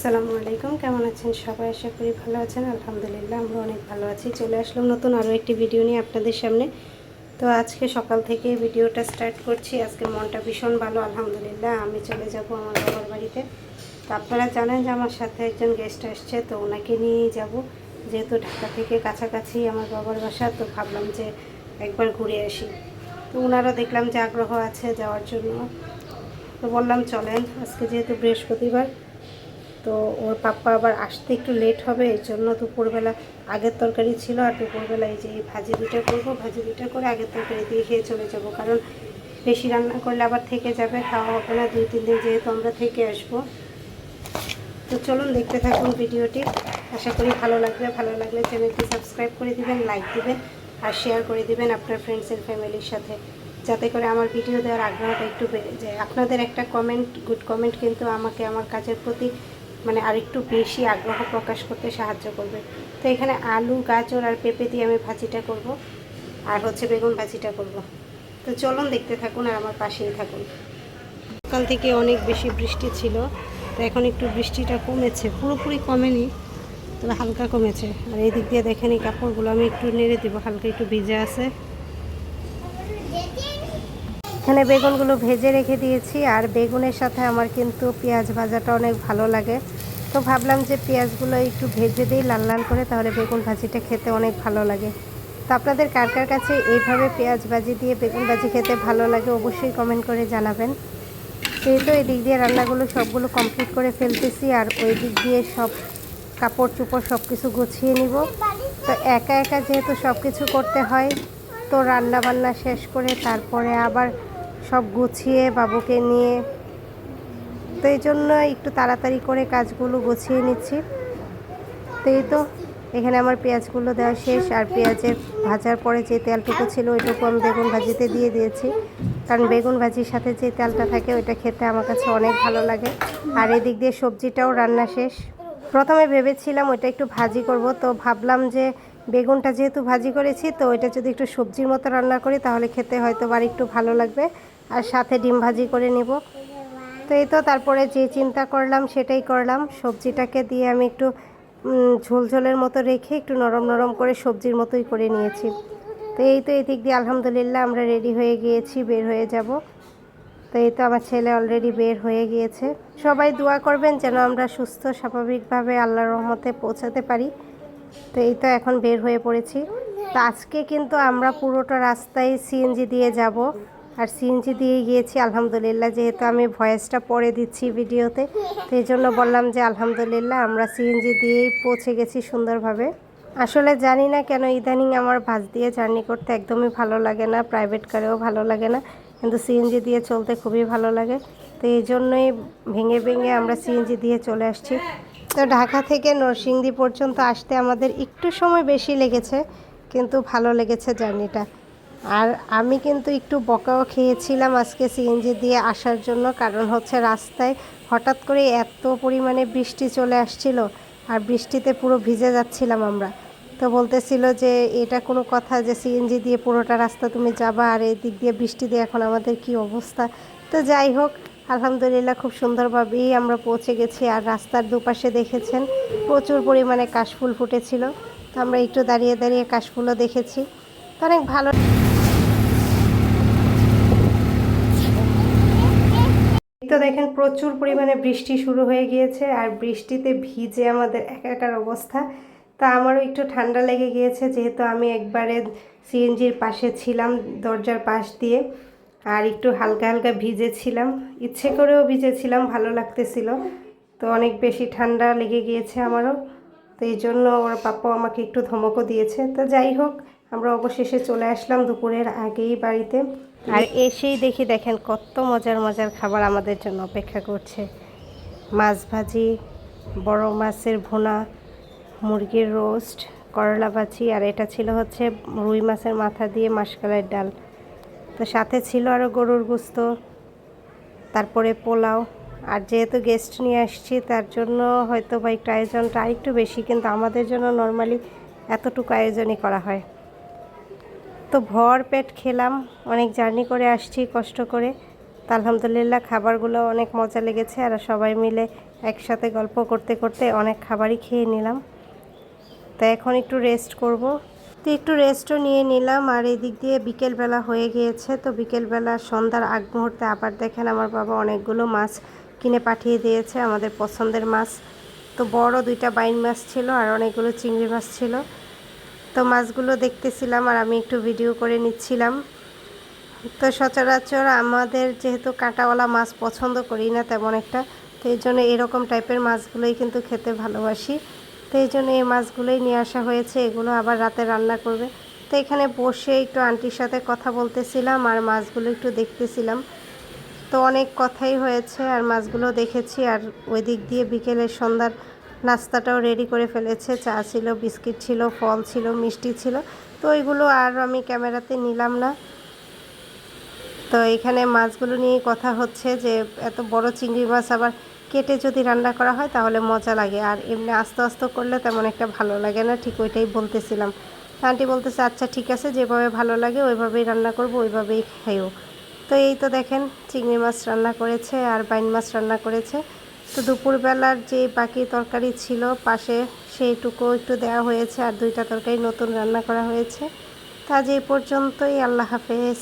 আসসালামু আলাইকুম। কেমন আছেন সবাই? আশা করি ভালো আছেন। আলহামদুলিল্লাহ, আমরা অনেক ভালো আছি। চলে আসলাম নতুন আরও একটি ভিডিও নিয়ে আপনাদের সামনে। তো আজকে সকাল থেকে ভিডিওটা স্টার্ট করছি। আজকে মনটা ভীষণ ভালো, আলহামদুলিল্লাহ। আমি চলে যাব আমার বাবার বাড়িতে। তো আপনারা জানেন যে আমার সাথে একজন গেস্ট আসছে, তো ওনাকে নিয়েই যাব। যেহেতু ঢাকা থেকে কাছাকাছি আমার বাবার বাসা, তো ভাবলাম যে একবার ঘুরে আসি। তো ওনারা দেখলাম যে আগ্রহ আছে যাওয়ার জন্য। তো বললাম, চলেন, আজকে যেহেতু বৃহস্পতিবার তো ওর পাপ্পা আবার আসতে একটু লেট হবে এই জন্য দুপুরবেলা আগের তরকারি ছিল আর দুপুরবেলা এই যে ভাজি দুটো করব, ভাজি দুটো করে আগের তরকারি দিয়ে খেয়ে চলে যাব। কারণ বেশি রান্না করলে আবার থেকে যাবে, খাওয়া হবে না, দুই তিন দিন যেহেতু আমরা থেকে আসব। তো চলুন দেখতে থাকুন ভিডিওটি। আশা করি ভালো লাগবে। ভালো লাগলে চ্যানেলটি সাবস্ক্রাইব করে দিবেন লাইক দিবেন আর শেয়ার করে দিবেন আপনার ফ্রেন্ডস এন্ড ফ্যামিলির সাথে। যাতে করে আমার ভিডিও দেওয়ার আগ্রহটা একটু বেড়ে যায়। আপনাদের একটা কমেন্ট গুড কমেন্ট কিন্তু আমাকে, আমার কাজের প্রতি মানে আরেকটু বেশি আগ্রহ প্রকাশ করতে সাহায্য করবে। তো এখানে আলু, গাজর আর পেঁপে দিয়ে আমি ভাজিটা করব আর হচ্ছে বেগুন ভাজিটা করব। তো চলুন দেখতে থাকুন আর আমার পাশেই থাকুন। সকাল থেকে অনেক বেশি বৃষ্টি ছিল, তো এখন একটু বৃষ্টিটা কমেছে, পুরোপুরি কমেনি, তবে হালকা কমেছে। আর এই দিক দিয়ে দেখেন কাপড়গুলো আমি একটু নেড়ে দেবো, হালকা একটু ভিজে আছে। এখানে বেগুনগুলো ভেজে রেখে দিয়েছি, আর বেগুনের সাথে আমার কিন্তু পেঁয়াজ ভাজাটা অনেক ভালো লাগে। তো ভাবলাম যে পেঁয়াজগুলো একটু ভেজে দিই, লাল লাল করে, তাহলে বেগুন ভাজিটা খেতে অনেক ভালো লাগে। তো আপনাদের কার কার কাছে এইভাবে পেঁয়াজ ভাজি দিয়ে বেগুন ভাজি খেতে ভালো লাগে অবশ্যই কমেন্ট করে জানাবেন। সেই তো এই দিক দিয়ে রান্নাগুলো সবগুলো কমপ্লিট করে ফেলতেছি, আর ওই দিক দিয়ে সব কাপড় চোপড় সব কিছু গুছিয়ে নিব। তো একা একা যেহেতু সব কিছু করতে হয়, তো রান্না বান্না শেষ করে তারপরে আবার সব গুছিয়ে বাবুকে নিয়ে। তো এই জন্য একটু তাড়াতাড়ি করে কাজগুলো গুছিয়ে নিচ্ছি। তো এই তো, এখানে আমার পেঁয়াজগুলো দেওয়া শেষ। আর পেঁয়াজের ভাজার পরে যে তেলটুকু ছিল, ওইটুকু আমি বেগুন ভাজিতে দিয়ে দিয়েছি। কারণ বেগুন ভাজির সাথে যে তেলটা থাকে, ওইটা খেতে আমার কাছে অনেক ভালো লাগে। আর এদিক দিয়ে সবজিটাও রান্না শেষ। প্রথমে ভেবেছিলাম ওইটা একটু ভাজি করব। তো ভাবলাম যে বেগুনটা যেহেতু ভাজি করেছি, তো ওইটা যদি একটু সবজির মতো রান্না করি, তাহলে খেতে হয়তো আর একটু ভালো লাগবে। আর সাথে ডিম ভাজি করে নিব। তো এই তো তারপরে যে চিন্তা করলাম সেটাই করলাম। সবজিটাকে দিয়ে আমি একটু ঝোলঝোলের মতো রেখে একটু নরম নরম করে সবজির মতোই করে নিয়েছি। তো এই তো এই দিক দিয়ে আলহামদুলিল্লাহ আমরা রেডি হয়ে গিয়েছি, বের হয়ে যাব। তো এই তো আমার ছেলে অলরেডি বের হয়ে গিয়েছে। সবাই দোয়া করবেন যেন আমরা সুস্থ, স্বাভাবিকভাবে আল্লাহর রহমতে পৌঁছাতে পারি। তো এই তো এখন বের হয়ে পড়েছি। তো আজকে কিন্তু আমরা পুরোটা রাস্তায় সিএনজি দিয়ে যাব। আর সিএনজি দিয়ে গিয়েছি, আলহামদুলিল্লাহ। যেহেতু আমি ভয়েসটা পরে দিচ্ছি ভিডিওতে তো এই জন্য বললাম যে আলহামদুলিল্লাহ আমরা সিএনজি দিয়েই পৌঁছে গেছি সুন্দরভাবে। আসলে জানি না কেন ইদানিং আমার বাস দিয়ে জার্নি করতে একদমই ভালো লাগে না, প্রাইভেট কারেও ভালো লাগে না, কিন্তু সিএনজি দিয়ে চলতে খুবই ভালো লাগে। তো এই জন্যই ভেঙে ভেঙে আমরা সিএনজি দিয়ে চলে আসছি। তো ঢাকা থেকে নরসিংদী পর্যন্ত আসতে আমাদের একটু সময় বেশি লেগেছে, কিন্তু ভালো লেগেছে জার্নিটা। আর আমি কিন্তু একটু বকাও খেয়েছিলাম আজকে সিএনজি দিয়ে আসার জন্য, কারণ হচ্ছে রাস্তায় হঠাৎ করে এত পরিমাণে বৃষ্টি চলে আসছিল আর বৃষ্টিতে পুরো ভিজে যাচ্ছিলাম আমরা। তো বলতেছিল যে এটা কোনো কথা যে সিএনজি দিয়ে পুরোটা রাস্তা তুমি যাবা আর এই দিক দিয়ে বৃষ্টি দিয়ে এখন আমাদের কি অবস্থা। তো যাই হোক, আলহামদুলিল্লাহ খুব সুন্দরভাবেই আমরা পৌঁছে গেছি আর রাস্তার দুপাশে দেখেছেন প্রচুর পরিমাণে কাশফুল ফুটেছিল। তো আমরা একটু দাঁড়িয়ে দাঁড়িয়ে কাশফুলও দেখেছি। তো অনেক ভালো তো দেখেন প্রচুর পরিমাণে বৃষ্টি শুরু হয়ে গিয়েছে আর বৃষ্টিতে ভিজে আমাদের একাকার অবস্থা। তা আমারও একটু ঠান্ডা লেগে গিয়েছে যেহেতু আমি একবারে সিএনজির পাশে ছিলাম দরজার পাশ দিয়ে আর একটু হালকা হালকা ভিজেছিলাম। ইচ্ছে করেও ভিজেছিলাম, ভালো লাগতেছিল। তো অনেক বেশি ঠান্ডা লেগে গিয়েছে আমারও। তো এই জন্য ওর পাপ্পাও আমাকে একটু ধমকও দিয়েছে। তো যাই হোক আমরা অবশেষে চলে আসলাম দুপুরের আগেই বাড়িতে। আর এসেই দেখি দেখেন কত মজার মজার খাবার আমাদের জন্য অপেক্ষা করছে। মাছ ভাজি বড় মাছের ভুনা মুরগির রোস্ট করলা ভাজি আর এটা ছিল হচ্ছে রুই মাছের মাথা দিয়ে মাসকালের ডাল। তো সাথে ছিল আরও গরুর গুস্ত তারপরে পোলাও। আর যেহেতু গেস্ট নিয়ে আসছি তার জন্য হয়তো বা একটু আয়োজনটা আরেকটু বেশি কিন্তু আমাদের জন্য নর্মালি এতটুকু আয়োজনই করা হয়। তো ভর পেট খেলাম, অনেক জার্নি করে আসছি, কষ্ট করে। তা আলহামদুলিল্লাহ খাবারগুলো অনেক মজা লেগেছে, আর সবাই মিলে একসাথে গল্প করতে করতে অনেক খাবারই খেয়ে নিলাম। তো এখন একটু রেস্ট করব। তো একটু রেস্টও নিয়ে নিলাম, আর এদিক দিয়ে বিকেলবেলা হয়ে গিয়েছে। তো বিকেলবেলা সন্ধ্যার আগ মুহূর্তে আবার দেখেন আমার বাবা অনেকগুলো মাছ কিনে পাঠিয়ে দিয়েছে, আমাদের পছন্দের মাছ। তো বড় দুইটা বাইন মাছ ছিল, আর অনেকগুলো চিংড়ি মাছ ছিল। তো মাছগুলো দেখতেছিলাম আর আমি একটু ভিডিও করে নিচ্ছিলাম। তো সচরাচর আমাদের যেহেতু কাঁটাওয়ালা মাছ পছন্দ করি না তেমন একটা, তো এই জন্য এরকম টাইপের মাছগুলোই কিন্তু খেতে ভালোবাসি। তো এই জন্য এই মাছগুলোই নিয়ে আসা হয়েছে, এগুলো আবার রাতে রান্না করবে। তো এখানে বসে একটু আন্টির সাথে কথা বলতেছিলাম আর মাছগুলো একটু দেখতেছিলাম। তো অনেক কথাই হয়েছে আর মাছগুলো দেখেছি আর ওই দিক দিয়ে বিকেলের সন্ধ্যার নাস্তাটাও রেডি করে ফেলেছে। চা ছিল, বিস্কিট ছিল, ফল ছিল, মিষ্টি ছিল। তো ওইগুলো আর আমি ক্যামেরাতে নিলাম না। তো এখানে মাছগুলো নিয়ে কথা হচ্ছে যে, এত বড় চিংড়ি মাছ আবার কেটে যদি রান্না করা হয় তাহলে মজা লাগে। আর এমনি আস্তে আস্তে করলে তেমন একটা ভালো লাগে না, ঠিক ওইটাই বলতেছিলাম। আন্টি বলতেছে আচ্ছা ঠিক আছে, যেভাবে ভালো লাগে ওইভাবেই রান্না করব, ওইভাবেই খাইও। তো এই তো দেখেন, চিংড়ি মাছ রান্না করেছে আর বাইন মাছ রান্না করেছে। তো দুপুরবেলার যে বাকি তরকারি ছিল, পাশে সেইটুকু একটু দেওয়া হয়েছে আর দুইটা তরকারি নতুন রান্না করা হয়েছে। তা যে পর্যন্তই, আল্লাহ হাফেজ।